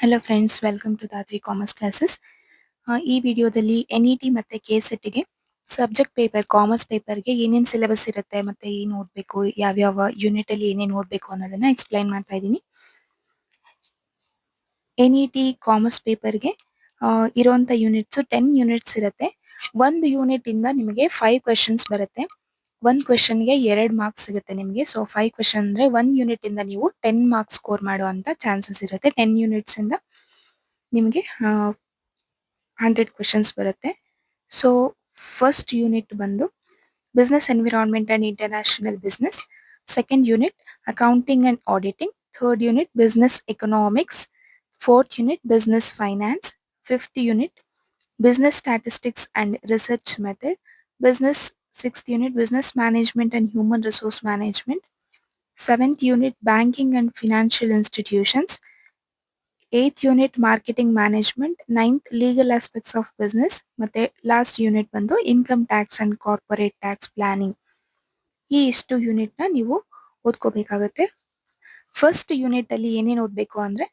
Hello friends welcome to Dadri commerce classes ಈ ವಿಡಿಯೋದಲ್ಲಿ N E T ಮತ್ತೆ K ಗೆ ಸಬ್ಜೆಕ್ಟ್ ಪೇಪರ್ ಕಾಮರ್ಸ್ ಪೇಪರ್ಗೆ ಏನೇನು ಸಿಲೆಬಸ್ ಇರುತ್ತೆ ಮತ್ತೆ ಏನು ಓದಬೇಕು, ಯಾವ್ಯಾವ ಯೂನಿಟ್ ಅಲ್ಲಿ ಏನೇನು ಓದಬೇಕು ಅನ್ನೋದನ್ನ ಎಕ್ಸ್ಪ್ಲೈನ್ ಮಾಡ್ತಾ ಇದ್ದೀನಿ. ಎನ್ ಇ ಟಿ ಕಾಮರ್ಸ್ ಪೇಪರ್ಗೆ ಇರುವಂತ ಯೂನಿಟ್ಸ್ ಟೆನ್ ಯೂನಿಟ್ಸ್ ಇರುತ್ತೆ. ಒಂದು ಯೂನಿಟ್ ಇಂದ ನಿಮಗೆ ಫೈವ್ ಕ್ವೆಶನ್ಸ್ ಬರುತ್ತೆ. ಒಂದ್ ಕ್ವೆಶನ್ಗೆ ಎರಡು ಮಾರ್ಕ್ಸ್ ಸಿಗುತ್ತೆ ನಿಮಗೆ. ಸೊ ಫೈವ್ ಕ್ವೆಶನ್ ಅಂದ್ರೆ ಒನ್ ಯೂನಿಟ್ ಇಂದ ನೀವು ಟೆನ್ ಮಾರ್ಕ್ಸ್ ಸ್ಕೋರ್ ಮಾಡುವಂತ ಚಾನ್ಸಸ್ ಇರುತ್ತೆ. ಟೆನ್ ಯೂನಿಟ್ಸ್ ಇಂದ ನಿಮಗೆ ಹಂಡ್ರೆಡ್ ಕ್ವೆಶನ್ಸ್ ಬರುತ್ತೆ. ಸೊ ಫಸ್ಟ್ ಯೂನಿಟ್ ಬಂದು business environment and international business second unit accounting and auditing third unit business economics fourth unit business finance fifth unit business statistics and research method business sixth unit business management and human resource management seventh unit banking and financial institutions eighth unit marketing management ninth legal aspects of business ಮತ್ತೆ last unit ಬಂದು income tax and corporate tax planning ಈ ಇಷ್ಟು ಯೂನಿಟ್ನ ನೀವು ಓದ್ಕೋಬೇಕಾಗುತ್ತೆ first unit ಅಲ್ಲಿ ಏನೇನು ಓದಬೇಕು ಅಂದ್ರೆ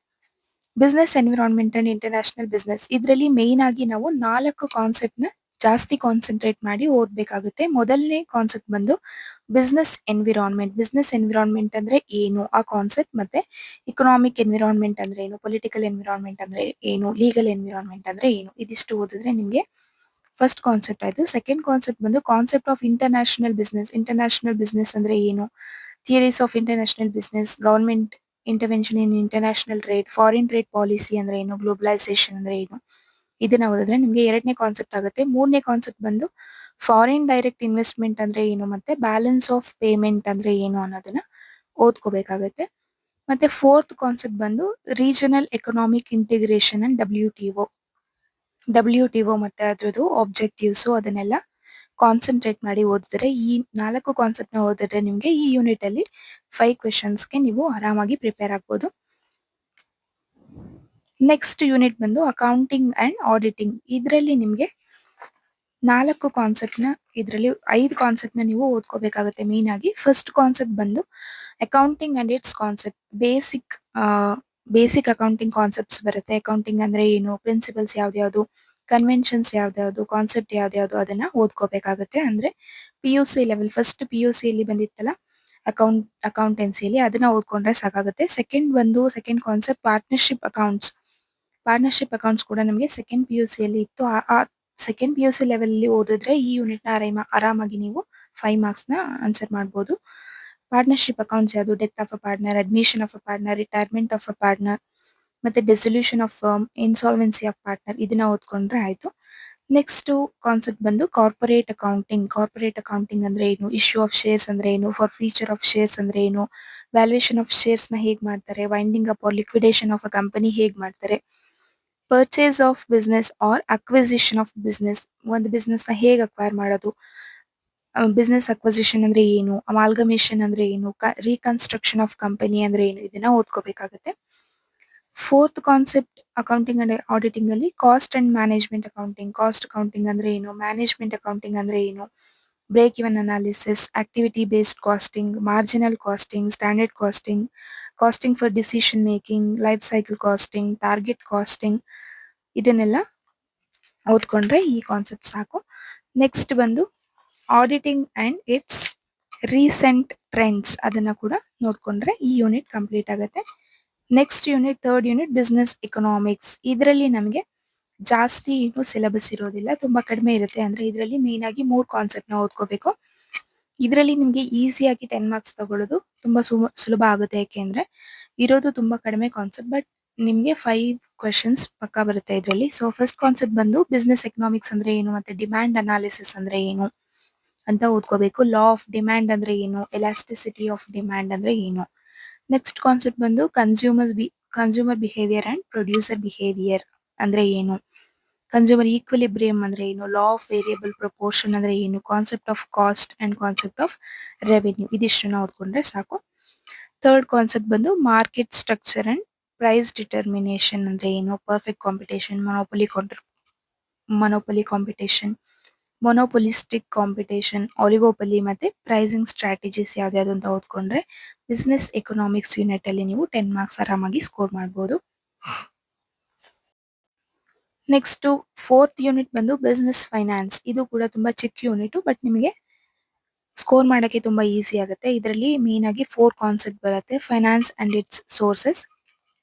business environment and international business ಇದರಲ್ಲಿ ಮೇನ್ ಆಗಿ ನಾವು ನಾಲ್ಕು ಕಾನ್ಸೆಪ್ಟ್ನ ಜಾಸ್ತಿ ಕಾನ್ಸಂಟ್ರೇಟ್ ಮಾಡಿ ಓದ್ಬೇಕಾಗುತ್ತೆ. ಮೊದಲನೇ ಕಾನ್ಸೆಪ್ಟ್ ಬಂದು ಬಿಸ್ನೆಸ್ ಎನ್ವಿರಾನ್ಮೆಂಟ್ ಬಿಸ್ನೆಸ್ ಎನ್ವಿರಾನ್ಮೆಂಟ್ ಅಂದ್ರೆ ಏನು? ಆ ಕಾನ್ಸೆಪ್ಟ್ ಮತ್ತೆ ಇಕನಾಮಿಕ್ ಎನ್ವಿರಾನ್ಮೆಂಟ್ ಅಂದ್ರೆ ಏನು? ಪೊಲಿಟಿಕಲ್ ಎನ್ವಿರಾನ್ಮೆಂಟ್ ಅಂದ್ರೆ ಏನು? ಲೀಗಲ್ ಎನ್ವಿರಾನ್ಮೆಂಟ್ ಅಂದ್ರೆ ಏನು? ಇದಿಷ್ಟು ಓದಿದ್ರೆ ನಿಮಗೆ ಫಸ್ಟ್ ಕಾನ್ಸೆಪ್ಟ್ ಆಯ್ತು. ಸೆಕೆಂಡ್ ಕಾನ್ಸೆಪ್ಟ್ ಬಂದು concept of international business international business ಅಂದ್ರೆ ಏನು? Theories of international business government intervention in international trade foreign trade policy ಅಂದ್ರೆ ಏನು? ಗ್ಲೋಬಲೈಸೇಷನ್ ಅಂದ್ರೆ ಏನು? ಇದನ್ನ ಓದಿದ್ರೆ ನಿಮಗೆ ಎರಡನೇ ಕಾನ್ಸೆಪ್ಟ್ ಆಗುತ್ತೆ. ಮೂರನೇ ಕಾನ್ಸೆಪ್ಟ್ ಬಂದು ಫಾರಿನ್ ಡೈರೆಕ್ಟ್ ಇನ್ವೆಸ್ಟ್ಮೆಂಟ್ ಅಂದ್ರೆ ಏನು ಮತ್ತೆ ಬ್ಯಾಲೆನ್ಸ್ ಆಫ್ ಪೇಮೆಂಟ್ ಅಂದ್ರೆ ಏನು ಅನ್ನೋದನ್ನ ಓದ್ಕೋಬೇಕಾಗತ್ತೆ. ಮತ್ತೆ ಫೋರ್ತ್ ಕಾನ್ಸೆಪ್ಟ್ ಬಂದು regional economic integration and W T O W T O ಮತ್ತೆ ಅದ್ರದ್ದು ಆಬ್ಜೆಕ್ಟಿವ್ಸ್ ಅದನ್ನೆಲ್ಲ ಕಾನ್ಸಂಟ್ರೇಟ್ ಮಾಡಿ ಓದಿದ್ರೆ ಈ ನಾಲ್ಕು ಕಾನ್ಸೆಪ್ಟ್ನ ಓದಿದ್ರೆ ನಿಮಗೆ ಈ ಯೂನಿಟ್ ಅಲ್ಲಿ ಫೈವ್ ಕ್ವೆಶನ್ಸ್ಗೆ ನೀವು ಆರಾಮಾಗಿ ಪ್ರಿಪೇರ್ ಆಗ್ಬೋದು. ನೆಕ್ಸ್ಟ್ ಯೂನಿಟ್ ಬಂದು ಅಕೌಂಟಿಂಗ್ ಅಂಡ್ ಆಡಿಟಿಂಗ್ ಇದರಲ್ಲಿ ನಿಮಗೆ ನಾಲ್ಕು ಕಾನ್ಸೆಪ್ಟ್ ಇದರಲ್ಲಿ ಐದು ಕಾನ್ಸೆಪ್ಟ್ ನೀವು ಓದ್ಕೋಬೇಕಾಗುತ್ತೆ ಮೇನ್ ಆಗಿ. ಫಸ್ಟ್ ಕಾನ್ಸೆಪ್ಟ್ ಬಂದು accounting and its concept basic basic accounting concepts ಬರುತ್ತೆ. ಅಕೌಂಟಿಂಗ್ ಅಂದ್ರೆ ಏನು? ಪ್ರಿನ್ಸಿಪಲ್ಸ್ ಯಾವ್ದ್ಯಾವ್ದು? ಕನ್ವೆನ್ಷನ್ಸ್ ಯಾವ್ದ್ಯಾವ್ದು? ಕಾನ್ಸೆಪ್ಟ್ ಯಾವ್ದ್ಯಾವ್ದು? ಅದನ್ನ ಓದ್ಕೋಬೇಕಾಗುತ್ತೆ. ಅಂದ್ರೆ P U C level first P U ಸಿಯಲ್ಲಿ ಬಂದಿತ್ತಲ್ಲ? ಅಕೌಂಟ್ ಅಕೌಂಟೆನ್ಸಿಯಲ್ಲಿ ಅದನ್ನ ಓದ್ಕೊಂಡ್ರೆ ಸಾಕಾಗುತ್ತೆ. ಸೆಕೆಂಡ್ ಬಂದು second concept partnership accounts partnership accounts ಕೂಡ ನಮಗೆ ಸೆಕೆಂಡ್ ಪಿ ಯು ಸಿ ಇತ್ತು. ಆ second P U C level ಅಲ್ಲಿ ಓದಿದ್ರೆ ಈ ಯೂನಿಟ್ನ ಆರಾಮ, ಆರಾಮಾಗಿ ನೀವು ಫೈವ್ ಮಾರ್ಕ್ಸ್ನ ಆನ್ಸರ್ ಮಾಡಬಹುದು ಪಾರ್ಟ್ನರ್ಶಿಪ್ ಅಕೌಂಟ್ಸ್ ಯಾವುದು? Death of a partner admission of a partner retirement of a partner ಮತ್ತೆ dissolution of insolvency of partner ಇದನ್ನ ಓದ್ಕೊಂಡ್ರೆ ಆಯ್ತು. ನೆಕ್ಸ್ಟ್ ಕಾನ್ಸೆಪ್ಟ್ ಬಂದು ಕಾರ್ಪೊರೇಟ್ ಅಕೌಂಟಿಂಗ್ ಕಾರ್ಪೊರೇಟ್ ಅಕೌಂಟಿಂಗ್ ಅಂದ್ರೆ ಏನು? ಇಶ್ಯೂ ಆಫ್ ಶೇರ್ಸ್ ಅಂದ್ರೆ ಏನು? ಫಾರ್ ಫ್ಯೂಚರ್ ಆಫ್ ಶೇರ್ಸ್ ಅಂದ್ರೆ ಏನು? ವ್ಯಾಲ್ಯೂಯೇಷನ್ ಆಫ್ ಶೇರ್ಸ್ನ ಹೇಗ್ ಮಾಡ್ತಾರೆ? Winding up or liquidation of a company ಹೇಗ್ ಮಾಡ್ತಾರೆ? Purchase of business or acquisition of business ಒಂದು ಬಿಸ್ನೆಸ್ನ ಹೇಗ್ ಅಕ್ವೈರ್ ಮಾಡೋದು? ಬಿಸ್ನೆಸ್ ಅಕ್ವಿಸಿಷನ್ ಅಂದ್ರೆ ಏನು? ಅಮಾಲ್ಗಮೇಷನ್ ಅಂದ್ರೆ ಏನು? ರೀಕನ್ಸ್ಟ್ರಕ್ಷನ್ ಆಫ್ ಕಂಪನಿ ಅಂದ್ರೆ ಏನು? ಇದನ್ನ ಓದ್ಕೋಬೇಕಾಗುತ್ತೆ. Fourth concept accounting and auditing ಅಲ್ಲಿ cost and management accounting cost accounting ಅಂದ್ರೆ ಏನು? ಮ್ಯಾನೇಜ್ಮೆಂಟ್ ಅಕೌಂಟಿಂಗ್ ಅಂದ್ರೆ ಏನು? Break even analysis activity based costing marginal costing standard costing costing for decision making life cycle costing target costing ಇದನ್ನೆಲ್ಲ ಓದ್ಕೊಂಡ್ರೆ ಈ concept ಸಾಕು. Next ಬಂದು auditing and its recent trends ಅದನ್ನ ಕೂಡ ನೋಡ್ಕೊಂಡ್ರೆ ಈ ಯೂನಿಟ್ ಕಂಪ್ಲೀಟ್ ಆಗುತ್ತೆ. Next unit third unit business economics ಇದರಲ್ಲಿ ನಮಗೆ ಜಾಸ್ತಿ ಏನು ಸಿಲೆಬಸ್ ಇರೋದಿಲ್ಲ, ತುಂಬಾ ಕಡಿಮೆ ಇರುತ್ತೆ. ಅಂದ್ರೆ ಇದರಲ್ಲಿ ಮೇನ್ ಆಗಿ ಮೂರ್ ಕಾನ್ಸೆಪ್ಟ್ನ ಓದ್ಕೋಬೇಕು. ಇದರಲ್ಲಿ ನಿಮ್ಗೆ ಈಸಿಯಾಗಿ ಟೆನ್ ಮಾರ್ಕ್ಸ್ ತಗೊಳ್ಳೋದು ತುಂಬಾ ಸುಲಭ ಆಗುತ್ತೆ. ಯಾಕೆಂದ್ರೆ ಇರೋದು ತುಂಬಾ ಕಡಿಮೆ ಕಾನ್ಸೆಪ್ಟ್ ಬಟ್ ನಿಮ್ಗೆ ಫೈವ್ ಕ್ವೆಶನ್ಸ್ ಪಕ್ಕ ಬರುತ್ತೆ ಇದರಲ್ಲಿ. ಸೊ ಫಸ್ಟ್ ಕಾನ್ಸೆಪ್ಟ್ ಬಂದು ಬಿಸ್ನೆಸ್ ಎಕನಾಮಿಕ್ಸ್ ಅಂದ್ರೆ ಏನು, ಮತ್ತೆ ಡಿಮ್ಯಾಂಡ್ ಅನಾಲಿಸಿಸ್ ಅಂದ್ರೆ ಏನು ಅಂತ ಓದ್ಕೋಬೇಕು. ಲಾ ಆಫ್ ಡಿಮ್ಯಾಂಡ್ ಅಂದ್ರೆ ಏನು ಎಲಾಸ್ಟಿಸಿಟಿ ಆಫ್ ಡಿಮ್ಯಾಂಡ್ ಅಂದ್ರೆ ಏನು. ನೆಕ್ಸ್ಟ್ ಕಾನ್ಸೆಪ್ಟ್ ಬಂದು consumer B consumer behaviour and producer behaviour ಅಂದ್ರೆ ಏನು. ಕನ್ಸ್ಯೂಮರ್ ಈಕ್ವಿಲಿಬ್ರಿಯಂ ಅಂದ್ರೆ ಏನು? ಲಾ ಆಫ್ ವೇರಿಯಬಲ್ ಪ್ರಪೋರ್ಷನ್ ಅಂದ್ರೆ ಏನು? Concept of cost and concept of revenue ಇದಿಷ್ಟನ್ನ ಓದ್ಕೊಂಡ್ರೆ ಸಾಕು. ಥರ್ಡ್ ಕಾನ್ಸೆಪ್ಟ್ ಬಂದು market structure and price determination ಅಂದ್ರೆ ಏನು? Perfect competition monopoly monopoly competition monopolistic competition oligopoly ಮತ್ತೆ ಪ್ರೈಸಿಂಗ್ ಸ್ಟ್ರಾಟಜೀಸ್ ಯಾವ್ದಾದ್ರು ಅಂತ ಓದ್ಕೊಂಡ್ರೆ ಬಿಸ್ನೆಸ್ ಎಕನಾಮಿಕ್ಸ್ ಯೂನಿಟ್ ಅಲ್ಲಿ ನೀವು ಟೆನ್ ಮಾರ್ಕ್ಸ್ ಆರಾಮಾಗಿ ಸ್ಕೋರ್ ಮಾಡಬಹುದು ನೆಕ್ಸ್ಟ್ ಫೋರ್ತ್ ಯೂನಿಟ್ ಬಂದು ಬಿಸ್ನೆಸ್ ಫೈನಾನ್ಸ್ ಇದು ಕೂಡ ತುಂಬಾ ಚಿಕ್ಕ ಯೂನಿಟ್ ಬಟ್ ನಿಮಗೆ ಸ್ಕೋರ್ ಮಾಡಕ್ಕೆ ತುಂಬಾ ಈಸಿ ಆಗುತ್ತೆ. ಇದರಲ್ಲಿ ಮೇನ್ ಆಗಿ ಫೋರ್ ಕಾನ್ಸೆಪ್ಟ್ ಬರುತ್ತೆ. Finance and its sources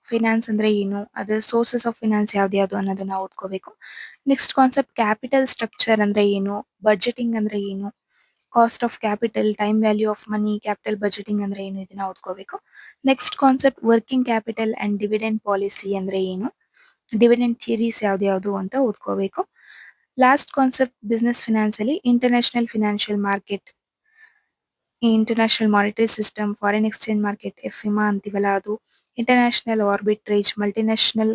finance ಅಂದ್ರೆ ಏನು? ಅದರ ಸೋರ್ಸಸ್ ಆಫ್ ಫೈನಾನ್ಸ್ ಯಾವ್ದು ಯಾವ್ದು ಅನ್ನೋದನ್ನ ಓದ್ಕೋಬೇಕು. ನೆಕ್ಸ್ಟ್ ಕಾನ್ಸೆಪ್ಟ್ ಕ್ಯಾಪಿಟಲ್ ಸ್ಟ್ರಕ್ಚರ್ ಅಂದ್ರೆ ಏನು? ಬಜೆಟಿಂಗ್ ಅಂದ್ರೆ ಏನು? Cost of capital time value of money capital budgeting ಅಂದ್ರೆ ಏನು? ಇದನ್ನ ಓದ್ಕೋಬೇಕು. Next concept working capital and dividend policy ಅಂದ್ರೆ ಏನು? ಡಿವಿಡೆಂಡ್ ಥಿಯರೀಸ್ ಯಾವ್ದು ಯಾವುದು ಅಂತ ಓದ್ಕೋಬೇಕು. ಲಾಸ್ಟ್ ಕಾನ್ಸೆಪ್ಟ್ ಬಿಸ್ನೆಸ್ ಫಿನಾನ್ಸ್ ಅಲ್ಲಿ international financial market international monetary system foreign exchange market FEMA ಅಂತೀವಲ್ಲ ಅದು international arbitrage multinational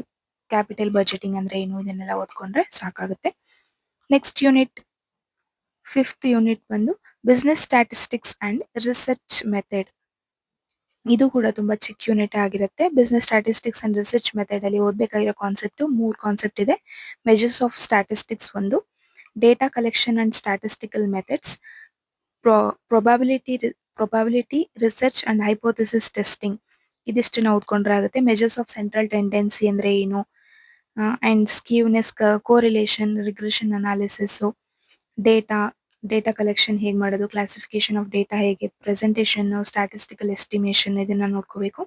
capital budgeting ಅಂದ್ರೆ ಏನು, ಇದನ್ನೆಲ್ಲ ಓದ್ಕೊಂಡ್ರೆ ಸಾಕಾಗುತ್ತೆ. ನೆಕ್ಸ್ಟ್ ಯೂನಿಟ್ ಫಿಫ್ತ್ ಯೂನಿಟ್ ಬಂದು business statistics and research method ಇದು ಕೂಡ ತುಂಬಾ ಚಿಕ್ಕ ಯೂನಿಟ್ ಆಗಿರುತ್ತೆ. Business statistics and research method ಅಲ್ಲಿ ಓದಬೇಕಾಗಿರೋ ಕಾನ್ಸೆಪ್ಟ್ ಮೂರ್ ಕಾನ್ಸೆಪ್ಟ್ ಇದೆ. ಮೆಜರ್ಸ್ ಆಫ್ ಸ್ಟಾಟಿಸ್ಟಿಕ್ಸ್ ಒಂದು data collection and statistical methods probability probability research and hypothesis testing ಇದಿಷ್ಟು ನಾವು ಓದ್ಕೊಂಡ್ರೆ ಆಗುತ್ತೆ. ಮೆಜರ್ಸ್ ಆಫ್ ಸೆಂಟ್ರಲ್ ಟೆಂಡೆನ್ಸಿ ಅಂದ್ರೆ ಏನು? And skewness correlation regression analysis data data collection ಹೇಗೆ ಮಾಡೋದು ಕ್ಲಾಸಿಫಿಕೇಶನ್ ಆಫ್ ಡೇಟಾ ಹೇಗೆ ಪ್ರೆಸೆಂಟೇಷನ್ ಸ್ಟಾಟಿಸ್ಟಿಕಲ್ ಎಸ್ಟಿಮೇಷನ್ ಇದನ್ನ ನೋಡ್ಕೋಬೇಕು.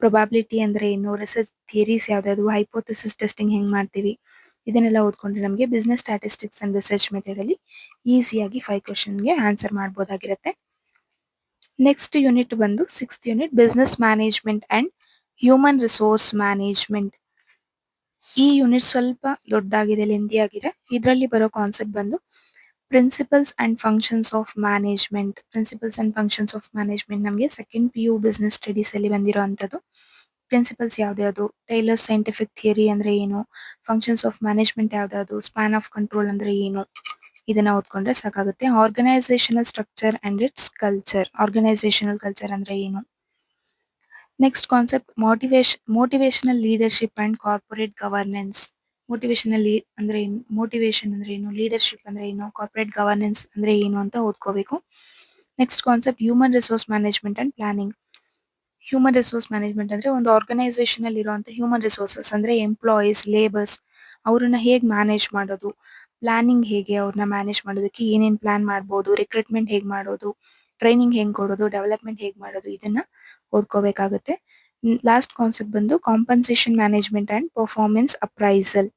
ಪ್ರೊಬಾಬಿಲಿಟಿ ಅಂದ್ರೆ ಏನು ರಿಸರ್ಚ್ ಥಿಯರೀಸ್ ಯಾವ್ದಾದ್ರು ಹೈಪೋಥಿಸಿಸ್ ಟೆಸ್ಟಿಂಗ್ ಹೆಂಗ್ ಮಾಡ್ತೀವಿ, ಇದನ್ನೆಲ್ಲ ಓದ್ಕೊಂಡ್ರೆ ನಮಗೆ business statistics and research method ಅಲ್ಲಿ ಈಸಿಯಾಗಿ ಫೈವ್ ಕ್ವಶನ್ಗೆ ಆನ್ಸರ್ ಮಾಡಬಹುದಾಗಿರುತ್ತೆ ನೆಕ್ಸ್ಟ್ ಯೂನಿಟ್ ಬಂದು sixth unit business management and human resource management ಈ ಯೂನಿಟ್ ಸ್ವಲ್ಪ ದೊಡ್ಡದಾಗಿದೆ ಲೆಂದಿ ಆಗಿದೆ. ಇದರಲ್ಲಿ ಬರೋ ಕಾನ್ಸೆಪ್ಟ್ ಬಂದು principles and functions of management principles and functions of management ನಮಗೆ second P U business studies ಅಲ್ಲಿ ಬಂದಿರುವಂತದ್ದು ಪ್ರಿನ್ಸಿಪಲ್ಸ್ ಯಾವ್ದ್ಯಾವ್ದು? ಟೈಲರ್ ಸೈಂಟಿಫಿಕ್ ಥಿಯರಿ ಅಂದ್ರೆ ಏನು? ಫಂಕ್ಷನ್ಸ್ ಆಫ್ ಮ್ಯಾನೇಜ್ಮೆಂಟ್ ಯಾವ್ದಾದ್ರು ಸ್ಪ್ಯಾನ್ ಆಫ್ ಕಂಟ್ರೋಲ್ ಅಂದ್ರೆ ಏನು? ಇದನ್ನ ಓದ್ಕೊಂಡ್ರೆ ಸಾಕಾಗುತ್ತೆ. Organisational structure and its culture organisational culture ಅಂದ್ರೆ ಏನು? Next concept motivation motivational leadership and corporate governance motivational ಅಂದ್ರೆ ಮೋಟಿವೇಶನ್ ಅಂದ್ರೆ ಏನು ಲೀಡರ್ಶಿಪ್ ಅಂದ್ರೆ ಏನು ಕಾರ್ಪೊರೇಟ್ ಗವರ್ನೆನ್ಸ್ ಅಂದ್ರೆ ಏನು ಅಂತ ಓದ್ಕೋಬೇಕು. Next concept human resource management and planning human resource management ಅಂದ್ರೆ ಒಂದು ಆರ್ಗನೈಸೇಷನ್ ಅಲ್ಲಿ ಇರುವಂತ ಹ್ಯೂಮನ್ ರಿಸೋರ್ಸಸ್ ಅಂದ್ರೆ ಎಂಪ್ಲಾಯೀಸ್ ಲೇಬರ್ಸ್ ಅವ್ರನ್ನ ಹೇಗೆ ಮ್ಯಾನೇಜ್ ಮಾಡೋದು ಪ್ಲಾನಿಂಗ್ ಹೇಗೆ ಅವ್ರನ್ನ ಮ್ಯಾನೇಜ್ ಮಾಡೋದಕ್ಕೆ ಏನೇನ್ ಪ್ಲಾನ್ ಮಾಡ್ಬೋದು ರಿಕ್ರೂಟ್ಮೆಂಟ್ ಹೇಗೆ ಮಾಡೋದು ಟ್ರೈನಿಂಗ್ ಹೆಂಗ್ ಕೊಡೋದು ಡೆವಲಪ್ಮೆಂಟ್ ಹೇಗೆ ಮಾಡೋದು ಇದನ್ನ ಓದ್ಕೋಬೇಕಾಗುತ್ತೆ. ಲಾಸ್ಟ್ ಕಾನ್ಸೆಪ್ಟ್ ಬಂದು compensation management and performance appraisal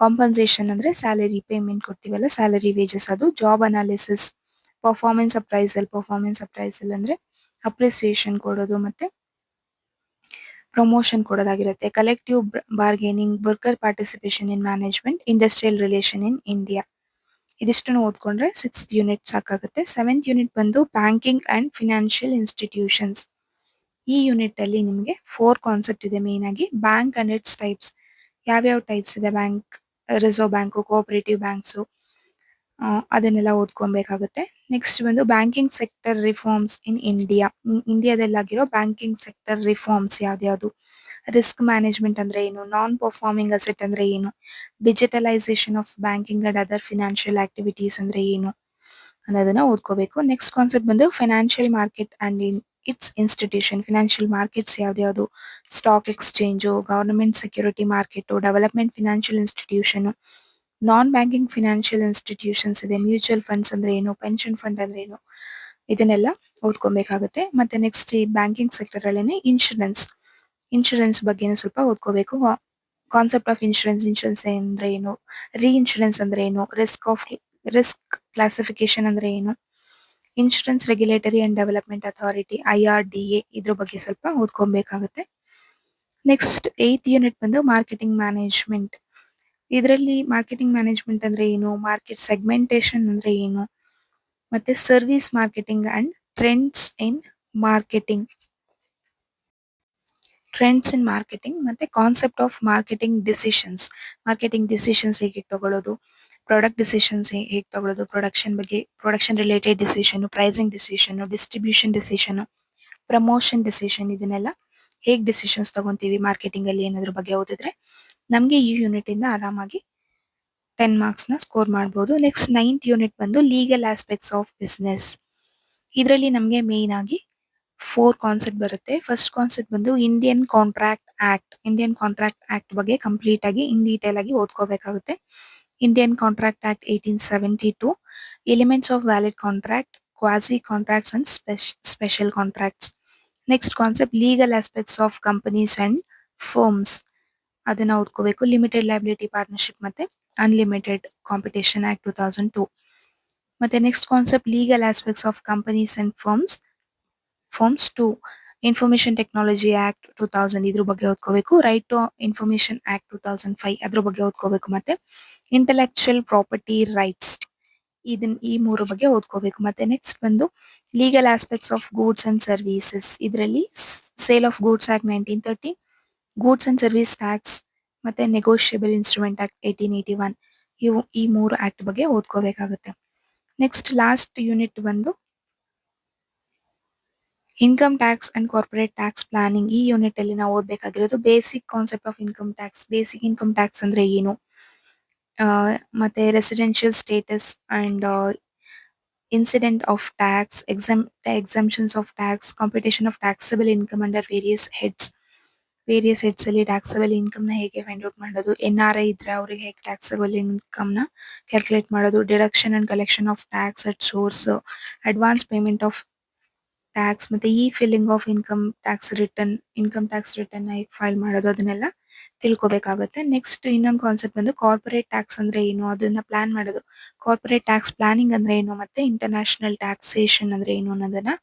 compensation ಅಂದ್ರೆ ಸ್ಯಾಲರಿ ಪೇಮೆಂಟ್ ಕೊಡ್ತೀವಲ್ಲ ಸ್ಯಾಲರಿ ವೇಜಸ್ ಅದು. Job analysis performance appraisal performance appraisal ಅಂದ್ರೆ ಅಪ್ರಿಸಿಯೇಷನ್ ಕೊಡೋದು ಮತ್ತೆ promotion ಕೊಡೋದಾಗಿರುತ್ತೆ. Collective bargaining worker participation in management industrial relation in India ಇದಿಷ್ಟನ್ನು ಓದ್ಕೊಂಡ್ರೆ ಸಿಕ್ಸ್ ಯೂನಿಟ್ ಸಾಕಾಗುತ್ತೆ. ಸೆವೆಂತ್ ಯೂನಿಟ್ ಬಂದು ಬ್ಯಾಂಕಿಂಗ್ ಅಂಡ್ ಫಿನಾನ್ಷಿಯಲ್ ಇನ್ಸ್ಟಿಟ್ಯೂಷನ್ಸ್ ಈ ಯೂನಿಟ್ ಅಲ್ಲಿ ನಿಮಗೆ ಫೋರ್ ಕಾನ್ಸೆಪ್ಟ್ ಇದೆ ಮೇನ್ ಆಗಿ. ಬ್ಯಾಂಕ್ ಅಂಡ್ ಇಟ್ಸ್ ಟೈಪ್ಸ್ ಯಾವ್ಯಾವ ಟೈಪ್ಸ್ ಇದೆ bank reserve bank cooperative banks ಅದನ್ನೆಲ್ಲ ಓದ್ಕೊಬೇಕಾಗುತ್ತೆ. ನೆಕ್ಸ್ಟ್ ಬಂದು banking sector reforms in India ಇಂಡಿಯಾದಲ್ಲಾಗಿರೋ banking sector reforms ಯಾವ್ದ್ಯಾವ್ದು? ರಿಸ್ಕ್ ಮ್ಯಾನೇಜ್ಮೆಂಟ್ ಅಂದ್ರೆ ಏನು? ನಾನ್ ಪರ್ಫಾರ್ಮಿಂಗ್ ಅಸೆಟ್ ಅಂದ್ರೆ ಏನು? Digitalisation of banking and other financial activities ಅಂದ್ರೆ ಏನು? ಅನ್ನೋದನ್ನ ಓದ್ಕೋಬೇಕು. ನೆಕ್ಸ್ಟ್ ಕಾನ್ಸೆಪ್ಟ್ ಬಂದು financial market and its institution financial markets ಯಾವ್ದ್ಯಾವ್ದು stock exchange government security market development financial institution non banking financial institutions ಇದೆ mutual funds ಅಂದ್ರೆ ಏನು ಪೆನ್ಷನ್ ಫಂಡ್ ಅಂದ್ರೆ ಏನು, ಇದನ್ನೆಲ್ಲ ಓದ್ಕೊಬೇಕಾಗುತ್ತೆ. ಮತ್ತೆ ನೆಕ್ಸ್ಟ್ ಈ ಬ್ಯಾಂಕಿಂಗ್ ಸೆಕ್ಟರ್ ಅಲ್ಲೇನೆ ಇನ್ಶೂರೆನ್ಸ್ ಇನ್ಶೂರೆನ್ಸ್ ಬಗ್ಗೆನೂ ಸ್ವಲ್ಪ ಓದ್ಕೋಬೇಕು. ಕಾನ್ಸೆಪ್ಟ್ ಆಫ್ ಇನ್ಶೂರೆನ್ಸ್ ಇನ್ಶೂರೆನ್ಸ್ ಅಂದ್ರೆ ಏನು ರೀ ಇನ್ಶೂರೆನ್ಸ್ ಅಂದ್ರೆ ಏನು ರಿಸ್ಕ್ ಆಫ್ ರಿಸ್ಕ್ ಕ್ಲಾಸಿಫಿಕೇಶನ್ ಅಂದ್ರೆ ಏನು insurance regulatory and development authority I R D A ಇದ್ರ ಬಗ್ಗೆ ಸ್ವಲ್ಪ ಓದ್ಕೊಬೇಕಾಗುತ್ತೆ. ನೆಕ್ಸ್ಟ್ ಏತ್ ಯೂನಿಟ್ ಬಂದು ಮಾರ್ಕೆಟಿಂಗ್ ಮ್ಯಾನೇಜ್ಮೆಂಟ್ ಇದರಲ್ಲಿ ಮಾರ್ಕೆಟಿಂಗ್ ಮ್ಯಾನೇಜ್ಮೆಂಟ್ ಅಂದ್ರೆ ಏನು? ಮಾರ್ಕೆಟ್ ಸೆಗ್ಮೆಂಟೇಶನ್ ಅಂದ್ರೆ ಏನು? ಮತ್ತೆ service marketing and trends in marketing trends in marketing ಮತ್ತೆ concept of marketing decisions marketing decisions ಹೇಗೆ ತಗೊಳ್ಳೋದು ಪ್ರಾಡಕ್ಟ್ ಡಿಸಿಷನ್ಸ್ ಹೇಗ್ ತಗೊಳ್ಳೋದು ಪ್ರೊಡಕ್ಷನ್ ಬಗ್ಗೆ production related decision pricing decision distribution decision promotion decision ಇದನ್ನೆಲ್ಲ ಹೇಗ್ ಡಿಸಿಷನ್ಸ್ ತಗೊಂತೀವಿ ಮಾರ್ಕೆಟಿಂಗ್ ಅಲ್ಲಿ ಏನಾದ್ರು ಬಗ್ಗೆ ಓದಿದ್ರೆ ನಮಗೆ ಈ ಯೂನಿಟ್ ಇಂದ ಆರಾಮಾಗಿ ಟೆನ್ ಮಾರ್ಕ್ಸ್ನ ಸ್ಕೋರ್ ಮಾಡಬಹುದು ನೆಕ್ಸ್ಟ್ ನೈನ್ತ್ ಯೂನಿಟ್ ಬಂದು ಲೀಗಲ್ ಆಸ್ಪೆಕ್ಟ್ಸ್ ಆಫ್ ಬಿಸ್ನೆಸ್ ಇದರಲ್ಲಿ ನಮಗೆ ಮೇನ್ ಆಗಿ ಫೋರ್ ಕಾನ್ಸೆಪ್ಟ್ ಬರುತ್ತೆ. ಫಸ್ಟ್ ಕಾನ್ಸೆಪ್ಟ್ ಬಂದು Indian contract act Indian contract act ಬಗ್ಗೆ ಕಂಪ್ಲೀಟ್ ಆಗಿ ಇನ್ ಡೀಟೇಲ್ ಆಗಿ ಓದ್ಕೋಬೇಕಾಗುತ್ತೆ. Indian contract act eighteen seventy two elements of valid contract quasi contracts and special contracts next concept legal aspects of companies and firms ಅದನ್ನ ಓದ್ಕೋಬೇಕು limited liability partnership ಮತ್ತೆ unlimited competition act two thousand two ಮತ್ತೆ next concept legal aspects of companies and firms firms to information technology act two thousand ಇದ್ರ ಬಗ್ಗೆ ಓದ್ಕೋಬೇಕು right to information act two thousand five ಅದ್ರ ಬಗ್ಗೆ ಓದ್ಕೋಬೇಕು ಮತ್ತೆ intellectual property rights ಇದನ್ ಈ ಮೂರು ಬಗ್ಗೆ ಓದ್ಕೋಬೇಕು. ಮತ್ತೆ ನೆಕ್ಸ್ಟ್ ಬಂದು legal aspects of goods and services ಇದರಲ್ಲಿ sale of goods act nineteen thirty goods and service tax ಮತ್ತೆ negotiable instrument act eighteen eighty one ಇವು ಈ ಮೂರು ಆಕ್ಟ್ ಬಗ್ಗೆ ಓದ್ಕೋಬೇಕಾಗುತ್ತೆ. ನೆಕ್ಸ್ಟ್ ಲಾಸ್ಟ್ ಯೂನಿಟ್ ಬಂದು income tax and corporate tax planning ಈ unit ಅಲ್ಲಿ ನಾವು ಓದಬೇಕಾಗಿರೋದು basic concept of income tax basic income tax ಅಂದ್ರೆ ಏನು? ಮತ್ತೆ residential status and incident of tax exam exemptions of tax competition of taxable income under various heads various heads ಅಲ್ಲಿ taxable ಇನ್ಕಮ್ನ ಹೇಗೆ find out ಮಾಡೋದು N R I ಇದ್ರೆ ಅವ್ರಿಗೆ ಹೇಗೆ ಟ್ಯಾಕ್ಸಬಲ್ ಇನ್ಕಮ್ನ ಕ್ಯಾಲ್ಕುಲೇಟ್ ಮಾಡೋದು deduction and collection of tax at source advance payment of tax ಮತ್ತೆ ಈ filling of income tax return income tax return ಹೇಗೆ ಫೈಲ್ ಮಾಡೋದು, ಅದನ್ನೆಲ್ಲ ತಿಳ್ಕೊಬೇಕಾಗುತ್ತೆ. ನೆಕ್ಸ್ಟ್ ಇನ್ನೊಂದು ಕಾನ್ಸೆಪ್ಟ್ ಬಂದು ಕಾರ್ಪೊರೇಟ್ ಟ್ಯಾಕ್ಸ್ ಅಂದ್ರೆ ಏನು? ಅದನ್ನ ಪ್ಲಾನ್ ಮಾಡೋದು. ಕಾರ್ಪೊರೇಟ್ ಟ್ಯಾಕ್ಸ್ ಪ್ಲಾನಿಂಗ್ ಅಂದ್ರೆ ಏನು? ಮತ್ತೆ ಇಂಟರ್ನ್ಯಾಷನಲ್ ಟ್ಯಾಕ್ಸೇಷನ್ ಅಂದ್ರೆ ಏನು ಅನ್ನೋದನ್ನ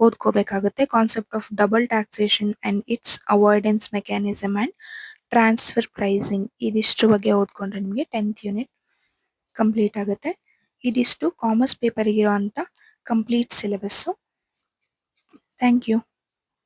ಓದ್ಕೋಬೇಕಾಗುತ್ತೆ. Concept of double taxation and its avoidance mechanism and transfer pricing ಇದಿಷ್ಟು ಬಗ್ಗೆ ಓದ್ಕೊಂಡ್ರೆ ನಿಮಗೆ ಟೆಂತ್ ಯೂನಿಟ್ ಕಂಪ್ಲೀಟ್ ಆಗುತ್ತೆ. ಇದಿಷ್ಟು ಕಾಮರ್ಸ್ ಪೇಪರ್ ಅಂತ ಕಂಪ್ಲೀಟ್ ಸಿಲೆಬಸ್ಸು ಥ್ಯಾಂಕ್ ಯು